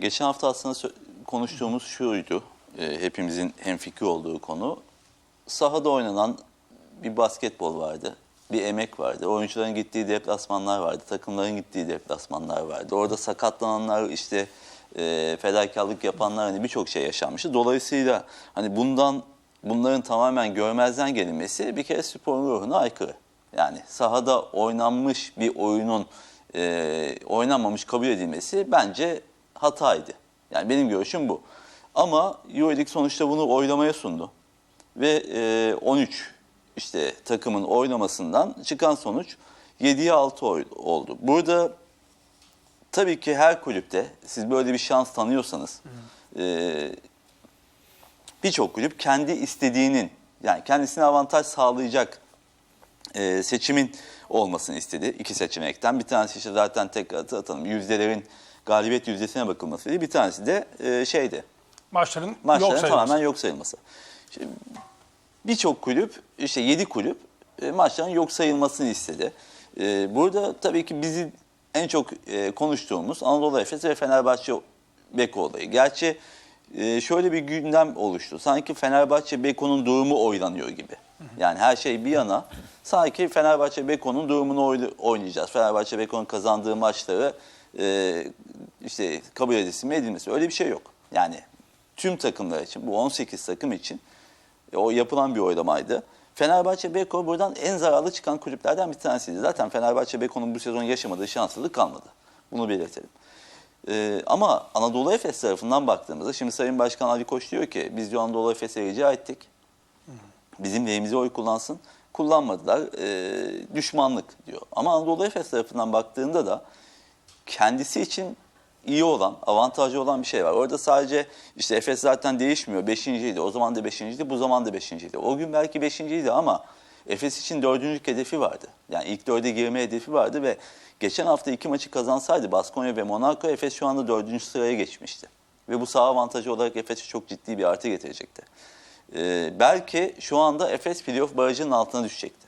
Geçen hafta aslında konuştuğumuz şuydu, e, hepimizin hemfikir olduğu konu. Sahada oynanan bir basketbol vardı, bir emek vardı. Oyuncuların gittiği deplasmanlar vardı, takımların gittiği deplasmanlar vardı. Orada sakatlananlar, işte e, fedakarlık yapanlar hani birçok şey yaşanmıştı. Dolayısıyla hani bundan bunların tamamen görmezden gelinmesi bir kere sporun ruhuna aykırı. Yani sahada oynanmış bir oyunun e, oynanmamış kabul edilmesi bence hataydı. Yani benim görüşüm bu. Ama Euroleague sonuçta bunu oylamaya sundu. Ve e, 13 işte takımın oynamasından çıkan sonuç 7'ye 6 oy- oldu. Burada tabii ki her kulüpte siz böyle bir şans tanıyorsanız e, birçok kulüp kendi istediğinin yani kendisine avantaj sağlayacak e, seçimin olmasını istedi. iki seçenekten. Bir tanesi işte zaten tekrar atalım yüzdelerin galibiyet yüzdesine bakılmasıydı. Bir tanesi de e, şeydi Maçların maçların yok sayılması. tamamen yok sayılması. Şimdi Birçok kulüp, işte 7 kulüp e, maçların yok sayılmasını istedi. E, burada tabii ki bizi en çok e, konuştuğumuz Anadolu Efes ve Fenerbahçe Beko olayı. Gerçi e, şöyle bir gündem oluştu. Sanki Fenerbahçe Beko'nun durumu oylanıyor gibi. Yani her şey bir yana sanki Fenerbahçe Beko'nun durumunu oy- oynayacağız. Fenerbahçe Beko'nun kazandığı maçları e, işte kabul edilmesi mi edilmesi öyle bir şey yok. Yani tüm takımlar için bu 18 takım için e, o yapılan bir oylamaydı. Fenerbahçe Beko buradan en zararlı çıkan kulüplerden bir tanesiydi. Zaten Fenerbahçe Beko'nun bu sezon yaşamadığı şanssızlık kalmadı. Bunu belirtelim. Ee, ama Anadolu Efes tarafından baktığımızda şimdi Sayın Başkan Ali Koç diyor ki biz diyor Anadolu Efes'e rica ettik. Bizim lehimize oy kullansın. Kullanmadılar. Ee, düşmanlık diyor. Ama Anadolu Efes tarafından baktığında da kendisi için iyi olan, avantajı olan bir şey var. Orada sadece işte Efes zaten değişmiyor. Beşinciydi. O zaman da beşinciydi. Bu zaman da beşinciydi. O gün belki beşinciydi ama Efes için dördüncülük hedefi vardı. Yani ilk dörde girme hedefi vardı ve geçen hafta iki maçı kazansaydı Baskonya ve Monaco Efes şu anda dördüncü sıraya geçmişti. Ve bu saha avantajı olarak Efes'e çok ciddi bir artı getirecekti. Ee, belki şu anda Efes playoff barajının altına düşecekti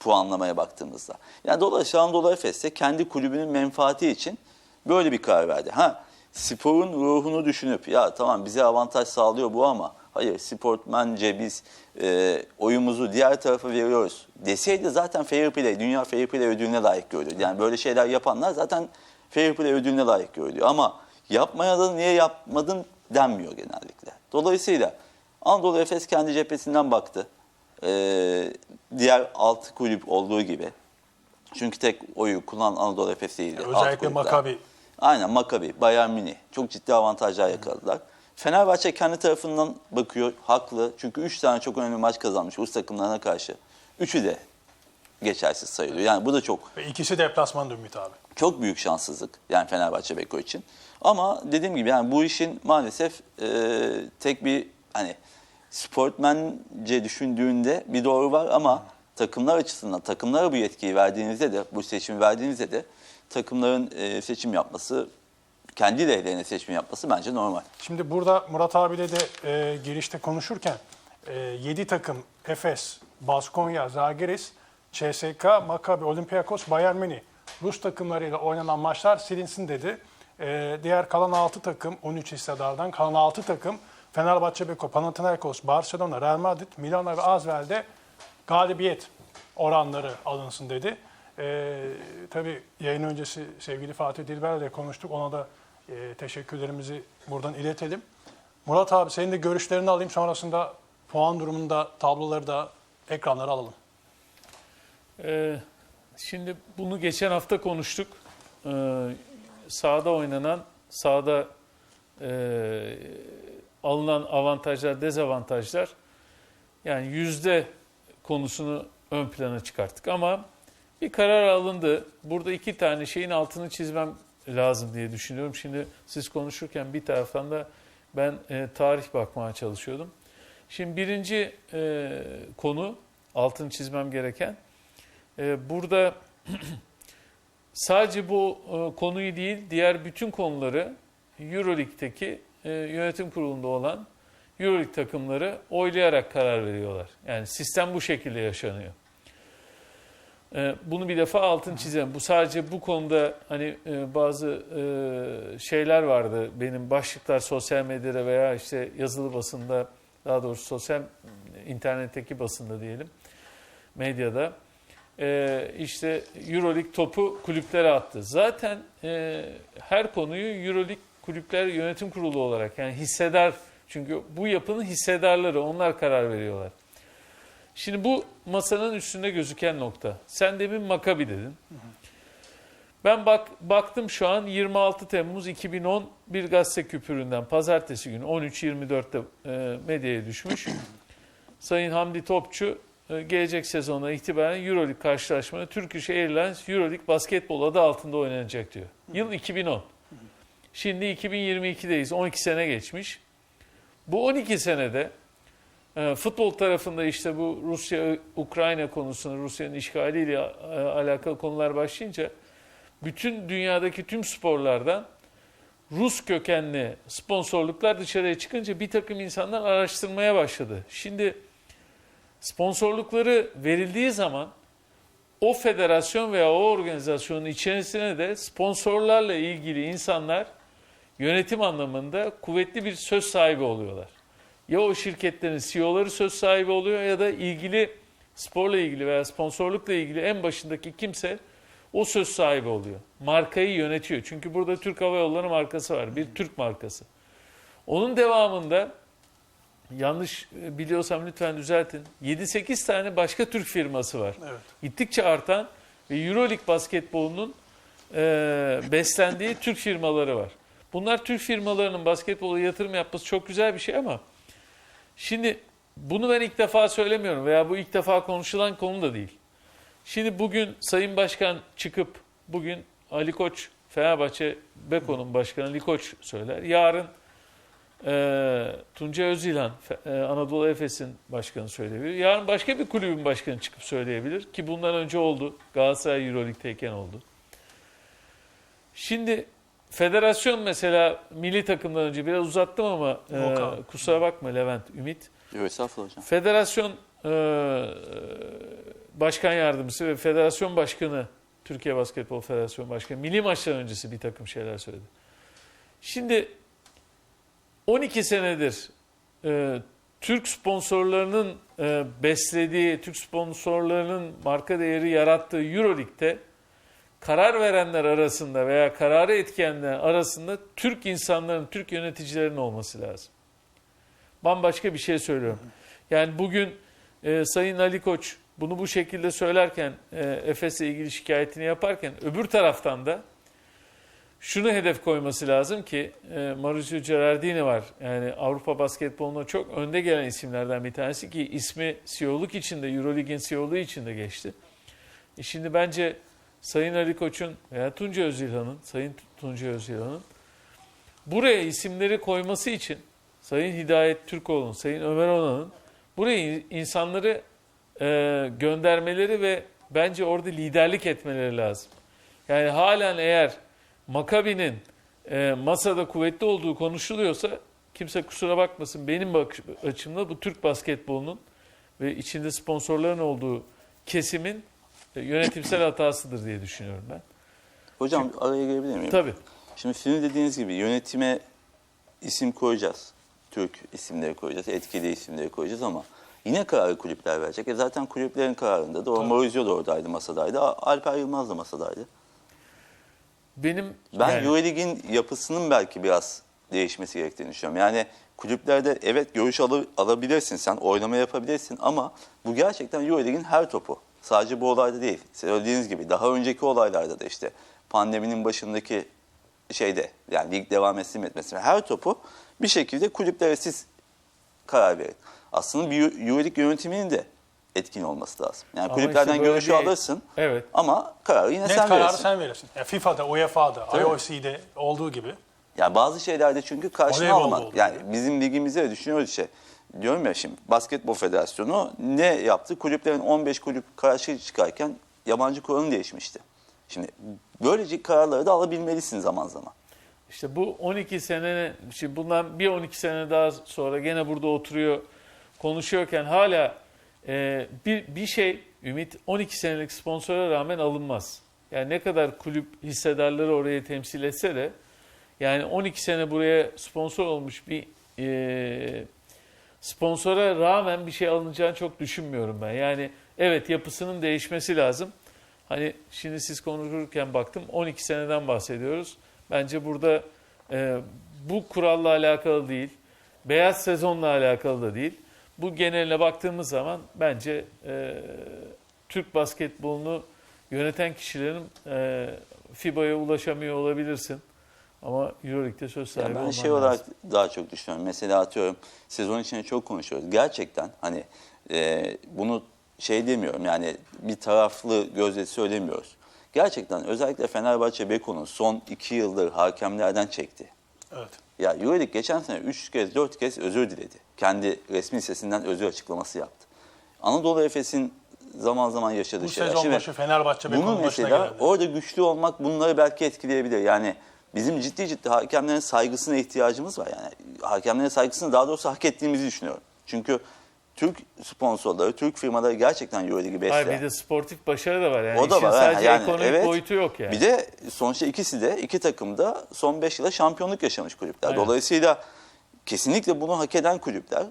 puanlamaya baktığımızda. Yani dolayısıyla Anadolu Efes de kendi kulübünün menfaati için böyle bir karar verdi. Ha sporun ruhunu düşünüp ya tamam bize avantaj sağlıyor bu ama hayır sportmence biz e, oyumuzu diğer tarafa veriyoruz deseydi zaten fair play, dünya fair play ödülüne layık görülüyor. Yani böyle şeyler yapanlar zaten fair play ödülüne layık görülüyor. Ama yapmaya da niye yapmadın denmiyor genellikle. Dolayısıyla Anadolu Efes kendi cephesinden baktı. Ee, diğer alt kulüp olduğu gibi. Çünkü tek oyu kullanan Anadolu Efes değildi. Özellikle. Maccabi. Aynen Maccabi, Bayern Münih. Çok ciddi avantajlar yakaladılar. Fenerbahçe kendi tarafından bakıyor, haklı. Çünkü 3 tane çok önemli maç kazanmış Rus takımlarına karşı. Üçü de geçersiz sayılıyor. Yani bu da çok Ve ikisi deplasman Ümit abi. çok büyük şanssızlık yani Fenerbahçe Beko için. Ama dediğim gibi yani bu işin maalesef e, tek bir hani sportmence düşündüğünde bir doğru var ama takımlar açısından takımlara bu yetkiyi verdiğinizde de bu seçimi verdiğinizde de takımların e, seçim yapması kendi lehlerine seçim yapması bence normal. Şimdi burada Murat abiyle de e, girişte konuşurken e, 7 takım Efes, Baskonya, Zagiris, CSK, Maccabi, Olympiakos, Bayern Münih Rus takımlarıyla oynanan maçlar silinsin dedi. E, diğer kalan 6 takım 13 hissedardan kalan 6 takım Fenerbahçe, Beko, Panathinaikos, Barcelona, Real Madrid, Milano ve Asvel'de galibiyet oranları alınsın dedi. Ee, tabii yayın öncesi sevgili Fatih Dilber'le konuştuk. Ona da e, teşekkürlerimizi buradan iletelim. Murat abi senin de görüşlerini alayım. Sonrasında puan durumunda tabloları da ekranlara alalım. Ee, şimdi bunu geçen hafta konuştuk. Ee, sahada oynanan, sahada e, alınan avantajlar, dezavantajlar. Yani yüzde konusunu ön plana çıkarttık ama bir karar alındı. Burada iki tane şeyin altını çizmem lazım diye düşünüyorum. Şimdi siz konuşurken bir taraftan da ben e, tarih bakmaya çalışıyordum. Şimdi birinci e, konu altını çizmem gereken ee, Burada sadece bu e, konuyu değil, diğer bütün konuları Euroleague'deki e, yönetim kurulunda olan Euroleague takımları oylayarak karar veriyorlar. Yani sistem bu şekilde yaşanıyor. Ee, Bunu bir defa altın çizelim. Bu sadece bu konuda hani e, bazı e, şeyler vardı. Benim başlıklar sosyal medyada veya işte yazılı basında daha doğrusu sosyal internetteki basında diyelim medyada e, işte Euroleague topu kulüplere attı. Zaten e, her konuyu Euroleague kulüpler yönetim kurulu olarak yani hissedar çünkü bu yapının hissedarları onlar karar veriyorlar. Şimdi bu masanın üstünde gözüken nokta. Sen demin Makabi dedin. Ben bak baktım şu an 26 Temmuz 2010 bir gazete küpüründen pazartesi günü 13.24'te e, medyaya düşmüş. Sayın Hamdi Topçu e, gelecek sezona itibaren Euroleague karşılaşmaları Turkish Airlines Euroleague basketbol adı altında oynanacak diyor. Yıl 2010. Şimdi 2022'deyiz. 12 sene geçmiş. Bu 12 senede e, futbol tarafında işte bu Rusya-Ukrayna konusunu, Rusya'nın işgaliyle e, alakalı konular başlayınca bütün dünyadaki tüm sporlardan Rus kökenli sponsorluklar dışarıya çıkınca bir takım insanlar araştırmaya başladı. Şimdi sponsorlukları verildiği zaman o federasyon veya o organizasyonun içerisine de sponsorlarla ilgili insanlar yönetim anlamında kuvvetli bir söz sahibi oluyorlar. Ya o şirketlerin CEO'ları söz sahibi oluyor ya da ilgili sporla ilgili veya sponsorlukla ilgili en başındaki kimse o söz sahibi oluyor. Markayı yönetiyor. Çünkü burada Türk Hava Yolları markası var. Bir Türk markası. Onun devamında yanlış biliyorsam lütfen düzeltin. 7-8 tane başka Türk firması var. Evet. Gittikçe artan ve Euroleague basketbolunun e, beslendiği Türk firmaları var. Bunlar Türk firmalarının basketbola yatırım yapması çok güzel bir şey ama şimdi bunu ben ilk defa söylemiyorum veya bu ilk defa konuşulan konu da değil. Şimdi bugün Sayın Başkan çıkıp bugün Ali Koç Fenerbahçe Beko'nun başkanı Ali Koç söyler. Yarın e, Tunca Özilhan Fe- e, Anadolu Efes'in başkanı söyleyebilir. Yarın başka bir kulübün başkanı çıkıp söyleyebilir ki bundan önce oldu. Galatasaray Euroleague'teyken oldu. Şimdi federasyon mesela milli takımdan önce biraz uzattım ama e, kusura bakma Levent, Ümit. Yok estağfurullah hocam. Federasyon e, başkan yardımcısı ve federasyon başkanı, Türkiye Basketbol Federasyonu Başkanı, milli maçlar öncesi bir takım şeyler söyledi. Şimdi 12 senedir e, Türk sponsorlarının e, beslediği, Türk sponsorlarının marka değeri yarattığı Euroleague'de karar verenler arasında veya kararı etkenler arasında Türk insanların, Türk yöneticilerin olması lazım. Bambaşka bir şey söylüyorum. Yani bugün e, Sayın Ali Koç bunu bu şekilde söylerken, e, Efes'le ilgili şikayetini yaparken öbür taraftan da şunu hedef koyması lazım ki e, Mauricio Gerardini var. Yani Avrupa basketboluna çok önde gelen isimlerden bir tanesi ki ismi CEO'luk içinde, Euroleague'in CEO'luğu içinde geçti. E şimdi bence Sayın Ali Koç'un veya Tunca Özilhan'ın, Sayın Tunca Özilhan'ın buraya isimleri koyması için Sayın Hidayet Türkoğlu'nun, Sayın Ömer Onan'ın buraya insanları e, göndermeleri ve bence orada liderlik etmeleri lazım. Yani halen eğer Makabi'nin e, masada kuvvetli olduğu konuşuluyorsa kimse kusura bakmasın benim bakış açımda bu Türk basketbolunun ve içinde sponsorların olduğu kesimin yönetimsel hatasıdır diye düşünüyorum ben. Hocam araya girebilir miyim? Tabii. Şimdi sizin dediğiniz gibi yönetime isim koyacağız. Türk isimleri koyacağız, etkili isimleri koyacağız ama yine kararı kulüpler verecek. E zaten kulüplerin kararında da o. Maurizio da oradaydı, masadaydı. Alper Yılmaz da masadaydı. Benim Ben yani- Euroleague'in yapısının belki biraz değişmesi gerektiğini düşünüyorum. Yani kulüplerde evet görüş alabilirsin sen, oynama yapabilirsin ama bu gerçekten Euroleague'in her topu. Sadece bu olayda değil. Söylediğiniz gibi daha önceki olaylarda da işte pandeminin başındaki şeyde yani lig devam etsin etmesin her topu bir şekilde kulüplere siz karar verin. Aslında bir Euroleague yönetiminin de etkin olması lazım. Yani Ama kulüplerden işte görüşü değil. alırsın Evet. ama kararı yine Net sen kararı verirsin. sen verirsin. Yani FIFA'da, UEFA'da, Tabii. IOC'de olduğu gibi. Yani bazı şeylerde çünkü karşına almak. Yani bizim ligimizde de düşünüyoruz işte. Diyorum ya şimdi basketbol federasyonu ne yaptı? Kulüplerin 15 kulüp karşı çıkarken yabancı kuralı değişmişti. Şimdi böylece kararları da alabilmelisin zaman zaman. İşte bu 12 sene, şimdi bundan bir 12 sene daha sonra gene burada oturuyor, konuşuyorken hala e, bir, bir şey Ümit 12 senelik sponsora rağmen alınmaz. Yani ne kadar kulüp hissedarları oraya temsil etse de yani 12 sene buraya sponsor olmuş bir e, sponsora rağmen bir şey alınacağını çok düşünmüyorum ben. Yani evet yapısının değişmesi lazım. Hani şimdi siz konuşurken baktım 12 seneden bahsediyoruz. Bence burada e, bu kuralla alakalı değil. Beyaz sezonla alakalı da değil. Bu geneline baktığımız zaman bence e, Türk basketbolunu yöneten kişilerin e, FIBA'ya ulaşamıyor olabilirsin. Ama Euroleague'de söz Ya sahibi ben olman şey lazım. olarak daha çok düşünüyorum. Mesela atıyorum sezon içinde çok konuşuyoruz. Gerçekten hani e, bunu şey demiyorum yani bir taraflı gözle söylemiyoruz. Gerçekten özellikle Fenerbahçe Beko'nun son iki yıldır hakemlerden çekti. Evet. Ya Euroleague geçen sene 3 kez 4 kez özür diledi. Kendi resmi sesinden özür açıklaması yaptı. Anadolu Efes'in zaman zaman yaşadığı Bu şeyler. sezon Şimdi başı Fenerbahçe Beko'nun başına mesela geldi. orada güçlü olmak bunları belki etkileyebilir. Yani bizim ciddi ciddi hakemlerin saygısına ihtiyacımız var. Yani hakemlerin saygısını daha doğrusu hak ettiğimizi düşünüyorum. Çünkü Türk sponsorları, Türk firmaları gerçekten Euroleague'i besleyen. Hayır bir de sportif başarı da var. Yani O da var. sadece Yani ekonomik evet. boyutu yok yani. Bir de sonuçta ikisi de iki takım da son 5 yılda şampiyonluk yaşamış kulüpler. Aynen. Dolayısıyla kesinlikle bunu hak eden kulüpler.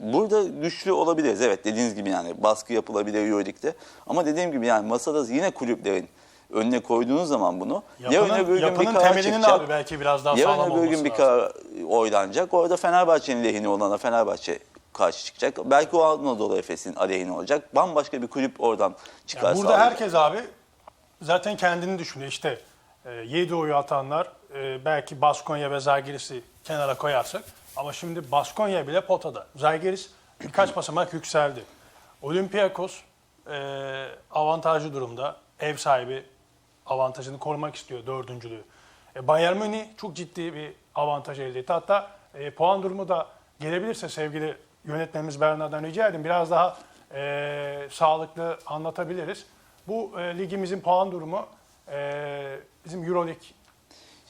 Burada güçlü olabiliriz. Evet dediğiniz gibi yani baskı yapılabilir Euroleague'de. Ama dediğim gibi yani masada yine kulüplerin önüne koyduğunuz zaman bunu Yapının, yarın öbür gün bir karar temelinin çıkacak. abi belki biraz daha sağlam Yarın öbür olması gün bir lazım. karar oylanacak. Orada Fenerbahçe'nin lehine olana Fenerbahçe karşı çıkacak. Belki o Anadolu Efes'in aleyhine olacak. Bambaşka bir kulüp oradan çıkar Yani burada sağlayacak. herkes abi zaten kendini düşünüyor. İşte e, 7 oyu atanlar e, belki Baskonya ve Zalgiris'i kenara koyarsak ama şimdi Baskonya bile potada. Zalgiris birkaç basamak yükseldi. Olympiakos e, avantajlı durumda. Ev sahibi avantajını korumak istiyor dördüncülüğü. E, Bayern Münih çok ciddi bir avantaj elde etti. Hatta e, puan durumu da gelebilirse sevgili yönetmenimiz Berna'dan rica edin biraz daha e, sağlıklı anlatabiliriz. Bu e, ligimizin puan durumu e, bizim Euroleague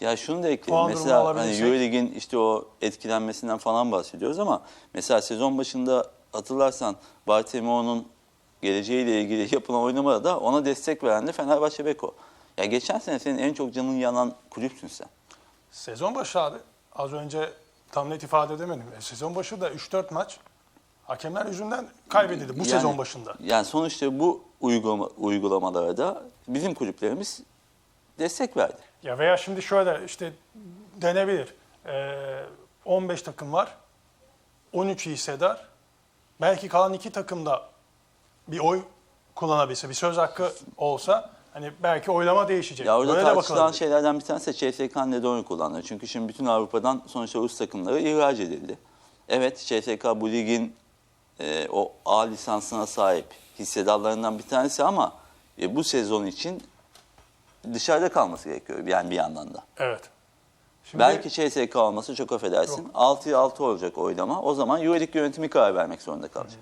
Ya şunu da ekleyeyim. Mesela hani. Euroleague'in işte o etkilenmesinden falan bahsediyoruz ama mesela sezon başında hatırlarsan Bartemeo'nun geleceğiyle ilgili yapılan oynamada da ona destek veren de Fenerbahçe Beko. Ya geçen sene senin en çok canın yanan kulüpsün sen. sezon başı abi az önce tam net ifade edemedim. E, sezon başı da 3-4 maç hakemler yüzünden kaybedildi bu Yani- sezon başında. Yani sonuçta bu uygulama, uygulamalara da bizim kulüplerimiz destek verdi. Ya veya şimdi şöyle işte denebilir. Ee, 15 takım var. 13 hissedar. Belki kalan iki takım da bir oy kullanabilse, bir söz hakkı olsa hani belki oylama değişecek. Ya orada Böyle de tartışılan şeylerden bir tanesi de CSK'nın neden oy kullandığı. Çünkü şimdi bütün Avrupa'dan sonuçta Rus takımları ihraç edildi. Evet CSK bu ligin e, o A lisansına sahip hissedarlarından bir tanesi ama e, bu sezon için dışarıda kalması gerekiyor yani bir yandan da. Evet. Şimdi Belki CSK olması çok affedersin. 6'ya 6 olacak oylama. O zaman Euroleague yönetimi karar vermek zorunda kalacak.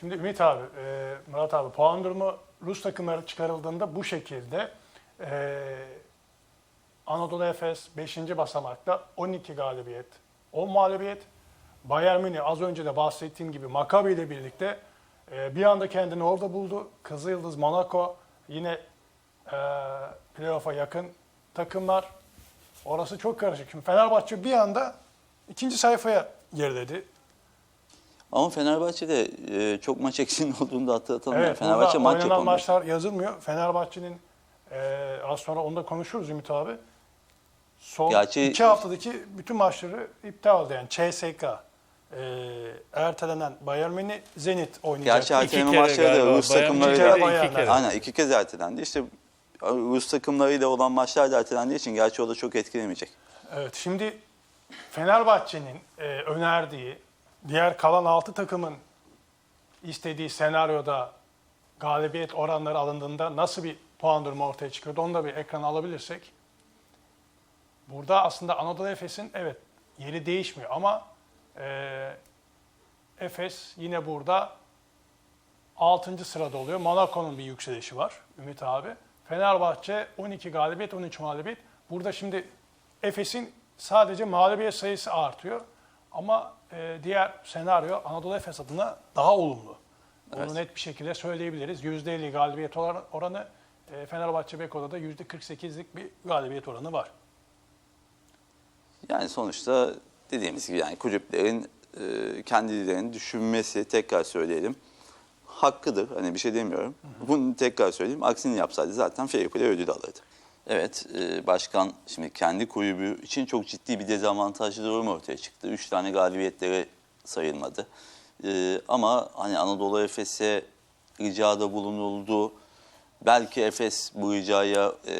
Şimdi Ümit abi, e, Murat abi puan durumu Rus takımları çıkarıldığında bu şekilde e, Anadolu Efes 5. basamakta 12 galibiyet, 10 mağlubiyet. Bayern Münih az önce de bahsettiğim gibi Maccabi ile birlikte e, bir anda kendini orada buldu. Kızılyıldız, Monaco yine e, playoff'a yakın takımlar. Orası çok karışık. Şimdi Fenerbahçe bir anda ikinci sayfaya geriledi. Ama Fenerbahçe'de e, çok maç eksiğinin olduğunu da hatırlatalım. Evet. Fenerbahçe maç oynanan yapamıyor. maçlar yazılmıyor. Fenerbahçe'nin e, az sonra onu da konuşuruz Ümit abi. Son Gerçi- iki haftadaki bütün maçları iptal oldu. Yani CSK, e, ertelenen Bayern Münih, Zenit oynayacak. Gerçi erteleme kere maçları da. Rus. Münih iki kere. Aynen iki kez ertelendi. İşte Rus takımlarıyla olan maçlar da ertelendiği için gerçi o da çok etkilemeyecek. Evet, şimdi Fenerbahçe'nin e, önerdiği, diğer kalan 6 takımın istediği senaryoda galibiyet oranları alındığında nasıl bir puan durumu ortaya çıkıyordu onu da bir ekrana alabilirsek. Burada aslında Anadolu Efes'in evet yeri değişmiyor ama e, Efes yine burada 6. sırada oluyor. Monaco'nun bir yükselişi var Ümit abi. Fenerbahçe 12 galibiyet, 13 mağlubiyet. Burada şimdi Efes'in sadece mağlubiyet sayısı artıyor. Ama e, diğer senaryo Anadolu Efes adına daha olumlu. Bunu Evet. net bir şekilde söyleyebiliriz. %50 galibiyet oran- oranı e, Fenerbahçe Beko'da da %48'lik bir galibiyet oranı var. Yani sonuçta dediğimiz gibi yani kulüplerin e, kendilerini düşünmesi tekrar söyleyelim hakkıdır. Hani bir şey demiyorum. Bunu tekrar söyleyeyim. Aksini yapsaydı zaten fair play ödülü alırdı. Evet, e, başkan şimdi kendi kulübü için çok ciddi bir dezavantajlı durum ortaya çıktı. Üç tane galibiyetleri sayılmadı. E, ama hani Anadolu Efes'e ricada bulunuldu. Belki Efes bu ricaya e,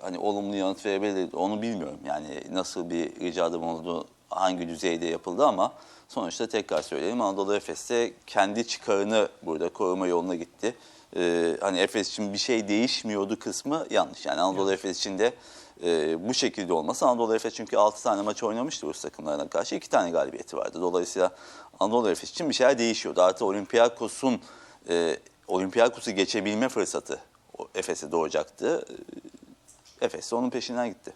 hani olumlu yanıt verebilir. Onu bilmiyorum. Yani nasıl bir ricada bulundu, hangi düzeyde yapıldı ama sonuçta tekrar söyleyeyim Anadolu Efes kendi çıkarını burada koruma yoluna gitti. E, hani Efes için bir şey değişmiyordu kısmı yanlış. Yani Anadolu Efes için de e, bu şekilde olması Anadolu Efes çünkü 6 tane maç oynamıştı Rus takımlarına karşı 2 tane galibiyeti vardı. Dolayısıyla Anadolu Efes için bir şeyler değişiyordu. Artı Olympiakos'un e, Olympiakos'u geçebilme fırsatı Efes'e doğacaktı. E, Efes de onun peşinden gitti.